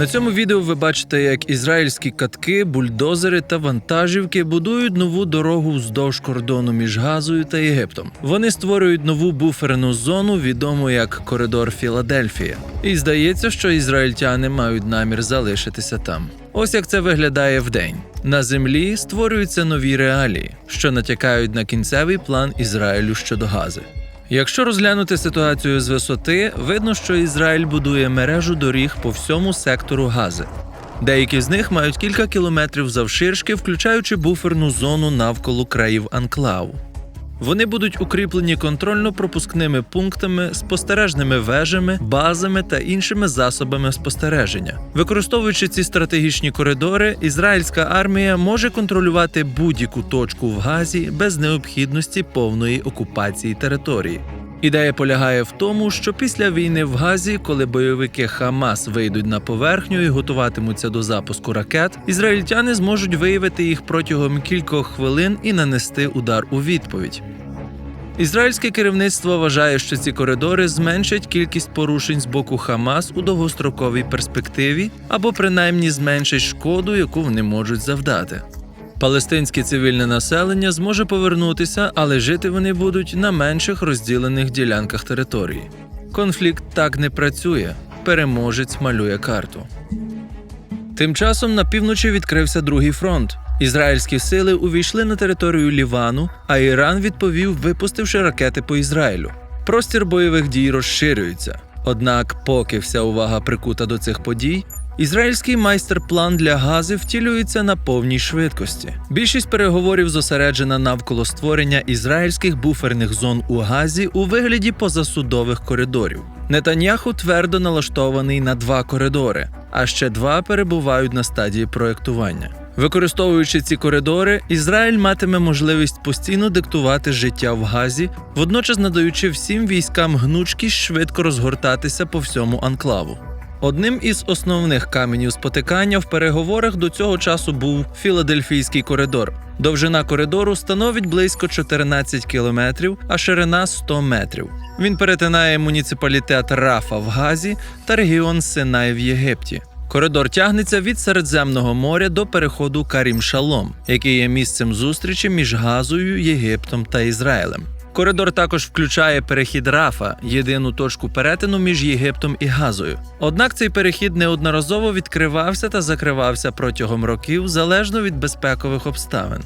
На цьому відео ви бачите, як ізраїльські катки, бульдозери та вантажівки будують нову дорогу вздовж кордону між Газою та Єгиптом. Вони створюють нову буферну зону, відому як коридор Філадельфія. І здається, що ізраїльтяни мають намір залишитися там. Ось як це виглядає вдень. На землі створюються нові реалії, що натякають на кінцевий план Ізраїлю щодо Гази. Якщо розглянути ситуацію з висоти, видно, що Ізраїль будує мережу доріг по всьому сектору Гази. Деякі з них мають кілька кілометрів завширшки, включаючи буферну зону навколо країв анклаву. Вони будуть укріплені контрольно-пропускними пунктами, спостережними вежами, базами та іншими засобами спостереження. Використовуючи ці стратегічні коридори, ізраїльська армія може контролювати будь-яку точку в Газі без необхідності повної окупації території. Ідея полягає в тому, що після війни в Газі, коли бойовики Хамас вийдуть на поверхню і готуватимуться до запуску ракет, ізраїльтяни зможуть виявити їх протягом кількох хвилин і нанести удар у відповідь. Ізраїльське керівництво вважає, що ці коридори зменшать кількість порушень з боку Хамас у довгостроковій перспективі або принаймні зменшать шкоду, яку вони можуть завдати. Палестинське цивільне населення зможе повернутися, але жити вони будуть на менших розділених ділянках території. Конфлікт так не працює. Переможець малює карту. Тим часом на півночі відкрився другий фронт. Ізраїльські сили увійшли на територію Лівану, а Іран відповів, випустивши ракети по Ізраїлю. Простір бойових дій розширюється. Однак, поки вся увага прикута до цих подій, ізраїльський майстер-план для гази втілюється на повній швидкості. Більшість переговорів зосереджена навколо створення ізраїльських буферних зон у Газі у вигляді позасудових коридорів. Нетаньяху твердо налаштований на два коридори, а ще два перебувають на стадії проектування. Використовуючи ці коридори, Ізраїль матиме можливість постійно диктувати життя в Газі, водночас надаючи всім військам гнучкість швидко розгортатися по всьому анклаву. Одним із основних каменів спотикання в переговорах до цього часу був Філадельфійський коридор. Довжина коридору становить близько 14 кілометрів, а ширина 100 метрів. Він перетинає муніципалітет Рафа в Газі та регіон Синай в Єгипті. Коридор тягнеться від Середземного моря до переходу Карім-Шалом, який є місцем зустрічі між Газою, Єгиптом та Ізраїлем. Коридор також включає перехід Рафа, єдину точку перетину між Єгиптом і Газою. Однак цей перехід неодноразово відкривався та закривався протягом років залежно від безпекових обставин.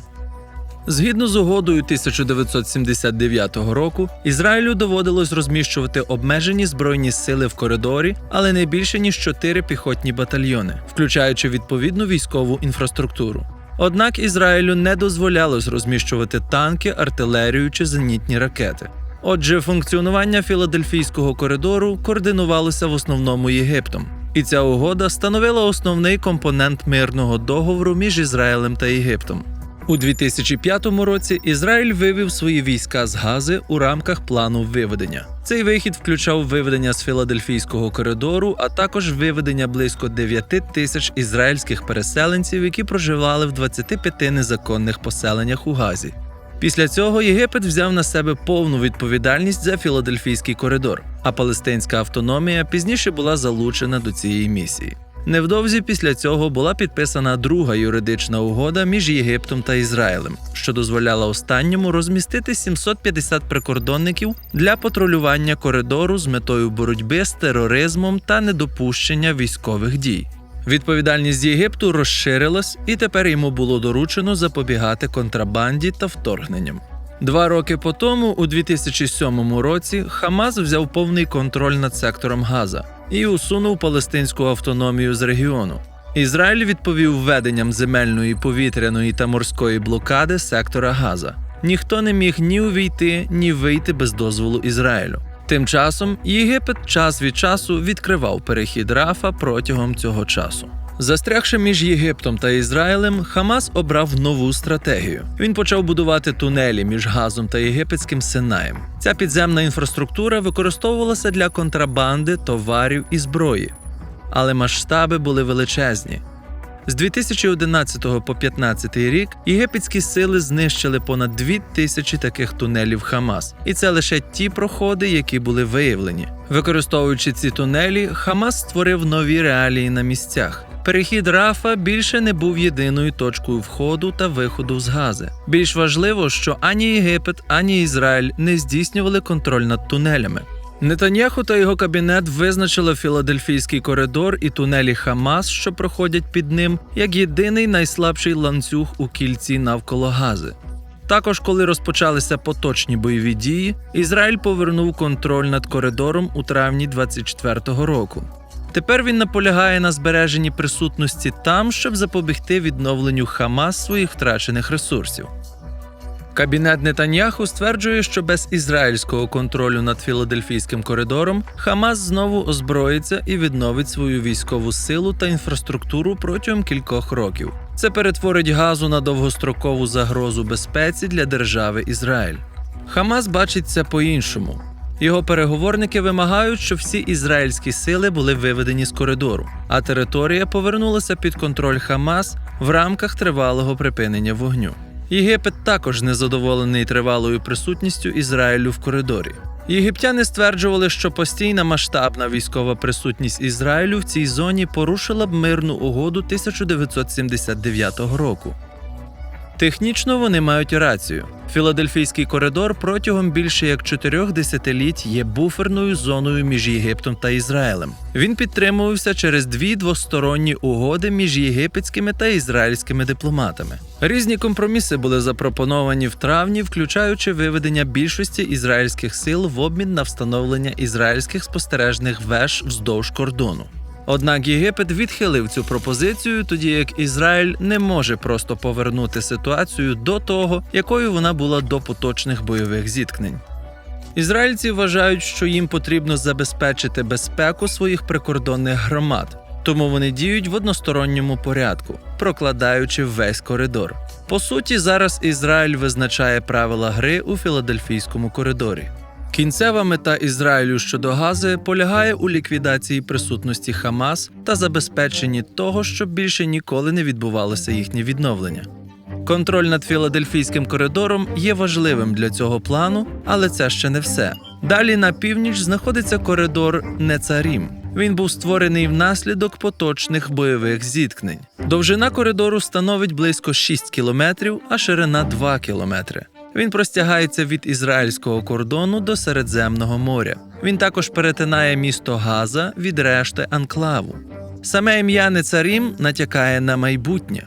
Згідно з угодою 1979 року, Ізраїлю доводилось розміщувати обмежені збройні сили в коридорі, але не більше ніж чотири піхотні батальйони, включаючи відповідну військову інфраструктуру. Однак Ізраїлю не дозволялось розміщувати танки, артилерію чи зенітні ракети. Отже, функціонування філадельфійського коридору координувалося в основному Єгиптом, і ця угода становила основний компонент мирного договору між Ізраїлем та Єгиптом. У 2005 році Ізраїль вивів свої війська з Гази у рамках плану виведення. Цей вихід включав виведення з Філадельфійського коридору, а також виведення близько 9 тисяч ізраїльських переселенців, які проживали в 25 незаконних поселеннях у Газі. Після цього Єгипет взяв на себе повну відповідальність за Філадельфійський коридор, а палестинська автономія пізніше була залучена до цієї місії. Невдовзі після цього була підписана друга юридична угода між Єгиптом та Ізраїлем, що дозволяла останньому розмістити 750 прикордонників для патрулювання коридору з метою боротьби з тероризмом та недопущення військових дій. Відповідальність Єгипту розширилась, і тепер йому було доручено запобігати контрабанді та вторгненням. Два роки по тому, у 2007 році, Хамас взяв повний контроль над сектором Газа і усунув палестинську автономію з регіону. Ізраїль відповів введенням земельної, повітряної та морської блокади сектора Газа. Ніхто не міг ні увійти, ні вийти без дозволу Ізраїлю. Тим часом Єгипет час від часу відкривав перехід Рафа протягом цього часу. Застрягши між Єгиптом та Ізраїлем, Хамас обрав нову стратегію. Він почав будувати тунелі між Газом та єгипетським Синаєм. Ця підземна інфраструктура використовувалася для контрабанди, товарів і зброї, але масштаби були величезні. З 2011 по 2015 рік єгипетські сили знищили понад 2 тисячі таких тунелів Хамас, і це лише ті проходи, які були виявлені. Використовуючи ці тунелі, Хамас створив нові реалії на місцях. Перехід Рафа більше не був єдиною точкою входу та виходу з Гази. Більш важливо, що ані Єгипет, ані Ізраїль не здійснювали контроль над тунелями. Нетаньяху та його кабінет визначили філадельфійський коридор і тунелі Хамас, що проходять під ним, як єдиний найслабший ланцюг у кільці навколо Гази. Також, коли розпочалися поточні бойові дії, Ізраїль повернув контроль над коридором у травні 24-го року. Тепер він наполягає на збереженні присутності там, щоб запобігти відновленню Хамас своїх втрачених ресурсів. Кабінет Нетаньяху стверджує, що без ізраїльського контролю над філадельфійським коридором Хамас знову озброїться і відновить свою військову силу та інфраструктуру протягом кількох років. Це перетворить газу на довгострокову загрозу безпеці для держави Ізраїль. Хамас бачить це по-іншому. Його переговорники вимагають, щоб всі ізраїльські сили були виведені з коридору, а територія повернулася під контроль Хамас в рамках тривалого припинення вогню. Єгипет також незадоволений тривалою присутністю Ізраїлю в коридорі. Єгиптяни стверджували, що постійна масштабна військова присутність Ізраїлю в цій зоні порушила б мирну угоду 1979 року. Технічно вони мають рацію. Філадельфійський коридор протягом більше як чотирьох десятиліть є буферною зоною між Єгиптом та Ізраїлем. Він підтримувався через дві двосторонні угоди між єгипетськими та ізраїльськими дипломатами. Різні компроміси були запропоновані в травні, включаючи виведення більшості ізраїльських сил в обмін на встановлення ізраїльських спостережних веж вздовж кордону. Однак Єгипет відхилив цю пропозицію, тоді як Ізраїль не може просто повернути ситуацію до того, якою вона була до поточних бойових зіткнень. Ізраїльці вважають, що їм потрібно забезпечити безпеку своїх прикордонних громад, тому вони діють в односторонньому порядку, прокладаючи весь коридор. По суті, зараз Ізраїль визначає правила гри у філадельфійському коридорі. Кінцева мета Ізраїлю щодо Гази полягає у ліквідації присутності Хамас та забезпеченні того, щоб більше ніколи не відбувалося їхнє відновлення. Контроль над філадельфійським коридором є важливим для цього плану, але це ще не все. Далі на північ знаходиться коридор Нецарім. Він був створений внаслідок поточних бойових зіткнень. Довжина коридору становить близько 6 кілометрів, а ширина 2 кілометри. Він простягається від ізраїльського кордону до Середземного моря. Він також перетинає місто Газа від решти анклаву. Саме ім'я Нецарім натякає на майбутнє.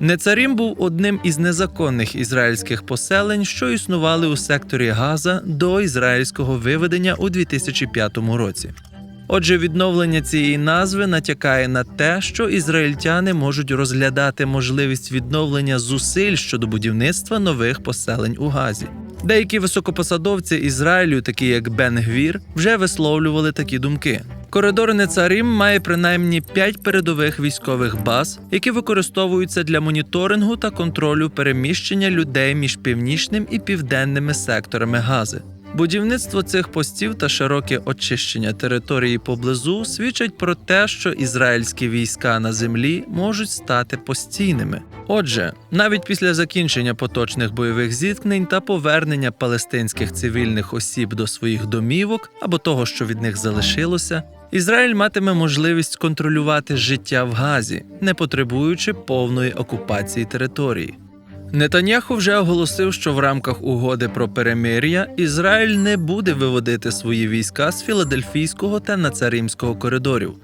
Нецарім був одним із незаконних ізраїльських поселень, що існували у секторі Газа до ізраїльського виведення у 2005 році. Отже, відновлення цієї назви натякає на те, що ізраїльтяни можуть розглядати можливість відновлення зусиль щодо будівництва нових поселень у Газі. Деякі високопосадовці Ізраїлю, такі як Бен Гвір, вже висловлювали такі думки. Коридор Нецарім має принаймні п'ять передових військових баз, які використовуються для моніторингу та контролю переміщення людей між північним і південними секторами Гази. Будівництво цих постів та широке очищення території поблизу свідчать про те, що ізраїльські війська на землі можуть стати постійними. Отже, навіть після закінчення поточних бойових зіткнень та повернення палестинських цивільних осіб до своїх домівок або того, що від них залишилося, Ізраїль матиме можливість контролювати життя в Газі, не потребуючи повної окупації території. Нетаньяху вже оголосив, що в рамках угоди про перемир'я Ізраїль не буде виводити свої війська з філадельфійського та нацаримського коридорів.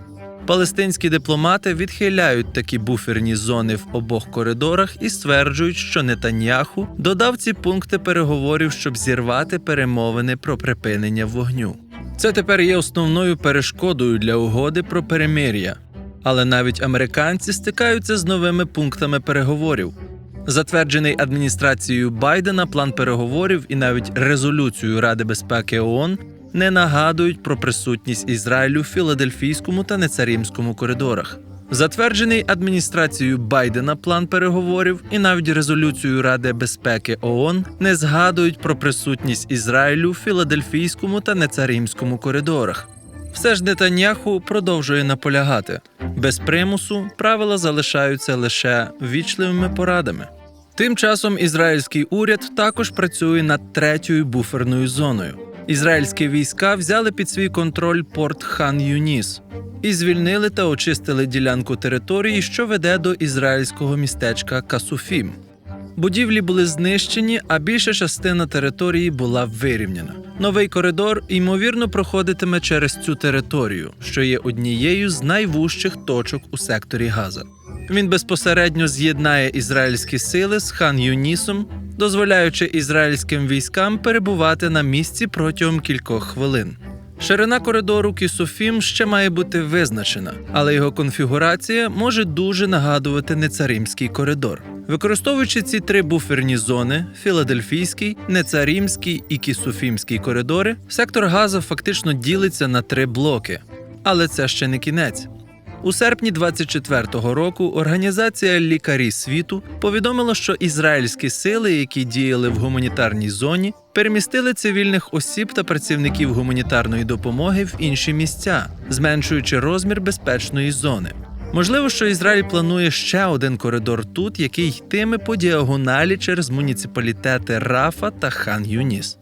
Палестинські дипломати відхиляють такі буферні зони в обох коридорах і стверджують, що Нетаньяху додав ці пункти переговорів, щоб зірвати перемовини про припинення вогню. Це тепер є основною перешкодою для угоди про перемир'я. Але навіть американці стикаються з новими пунктами переговорів. Затверджений адміністрацією Байдена план переговорів і навіть резолюцію Ради безпеки ООН не нагадують про присутність Ізраїлю в філадельфійському та нецарімському коридорах. Затверджений адміністрацією Байдена план переговорів і навіть резолюцію Ради безпеки ООН не згадують про присутність Ізраїлю в філадельфійському та нецарімському коридорах. Все ж Нетаньяху продовжує наполягати. Без примусу правила залишаються лише ввічливими порадами. Тим часом ізраїльський уряд також працює над третьою буферною зоною. Ізраїльські війська взяли під свій контроль порт Хан Юніс і звільнили та очистили ділянку території, що веде до ізраїльського містечка Касуфім. Будівлі були знищені, а більша частина території була вирівняна. Новий коридор ймовірно проходитиме через цю територію, що є однією з найвужчих точок у секторі Газа. Він безпосередньо з'єднає ізраїльські сили з хан Юнісом, дозволяючи ізраїльським військам перебувати на місці протягом кількох хвилин. Ширина коридору Кісофім ще має бути визначена, але його конфігурація може дуже нагадувати нецаримський коридор. Використовуючи ці три буферні зони філадельфійський, нецаримський і кісофімський коридори, сектор Газа фактично ділиться на три блоки. Але це ще не кінець. У серпні 24-го року Організація Лікарі світу повідомила, що ізраїльські сили, які діяли в гуманітарній зоні, перемістили цивільних осіб та працівників гуманітарної допомоги в інші місця, зменшуючи розмір безпечної зони. Можливо, що Ізраїль планує ще один коридор тут, який йтиме по діагоналі через муніципалітети Рафа та Хан Юніс.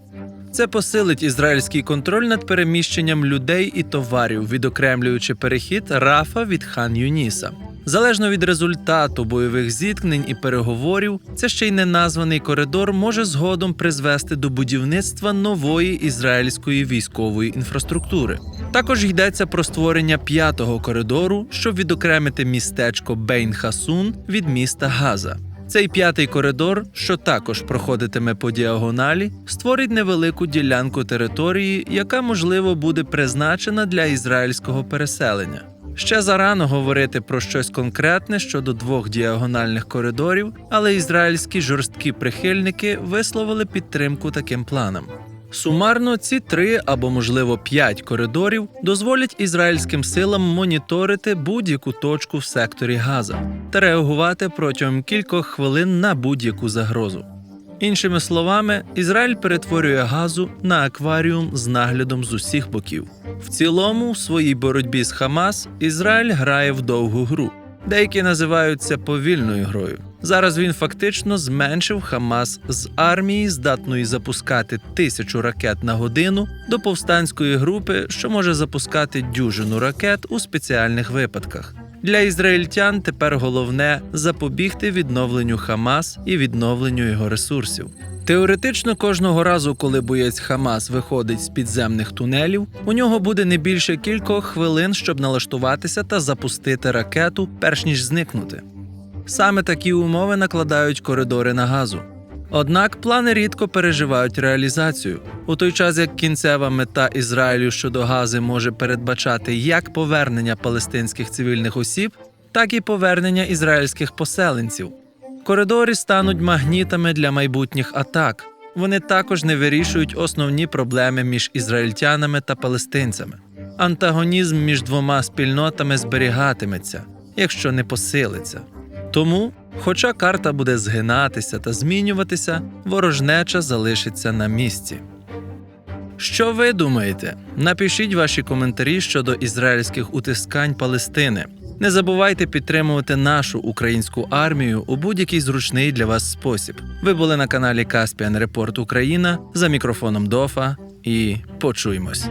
Це посилить ізраїльський контроль над переміщенням людей і товарів, відокремлюючи перехід Рафа від хан Юніса. Залежно від результату бойових зіткнень і переговорів, це ще й неназваний коридор може згодом призвести до будівництва нової ізраїльської військової інфраструктури. Також йдеться про створення п'ятого коридору, щоб відокремити містечко Бейн Хасун від міста Газа. Цей п'ятий коридор, що також проходитиме по діагоналі, створить невелику ділянку території, яка можливо буде призначена для ізраїльського переселення. Ще зарано говорити про щось конкретне щодо двох діагональних коридорів, але ізраїльські жорсткі прихильники висловили підтримку таким планам. Сумарно ці три або, можливо, п'ять коридорів дозволять ізраїльським силам моніторити будь-яку точку в секторі Газа та реагувати протягом кількох хвилин на будь-яку загрозу. Іншими словами, Ізраїль перетворює газу на акваріум з наглядом з усіх боків. В цілому, в своїй боротьбі з Хамас Ізраїль грає в довгу гру. Деякі називають це повільною грою. Зараз він фактично зменшив Хамас з армії, здатної запускати тисячу ракет на годину, до повстанської групи, що може запускати дюжину ракет у спеціальних випадках. Для ізраїльтян тепер головне запобігти відновленню Хамас і відновленню його ресурсів. Теоретично, кожного разу, коли боєць Хамас виходить з підземних тунелів, у нього буде не більше кількох хвилин, щоб налаштуватися та запустити ракету, перш ніж зникнути. Саме такі умови накладають коридори на газу. Однак плани рідко переживають реалізацію, у той час як кінцева мета Ізраїлю щодо гази може передбачати як повернення палестинських цивільних осіб, так і повернення ізраїльських поселенців. Коридори стануть магнітами для майбутніх атак. Вони також не вирішують основні проблеми між ізраїльтянами та палестинцями. Антагонізм між двома спільнотами зберігатиметься, якщо не посилиться. Тому, хоча карта буде згинатися та змінюватися, ворожнеча залишиться на місці. Що ви думаєте? Напишіть ваші коментарі щодо ізраїльських утискань Палестини. Не забувайте підтримувати нашу українську армію у будь-який зручний для вас спосіб. Ви були на каналі Caspian Report Україна за мікрофоном Дофа і почуємось.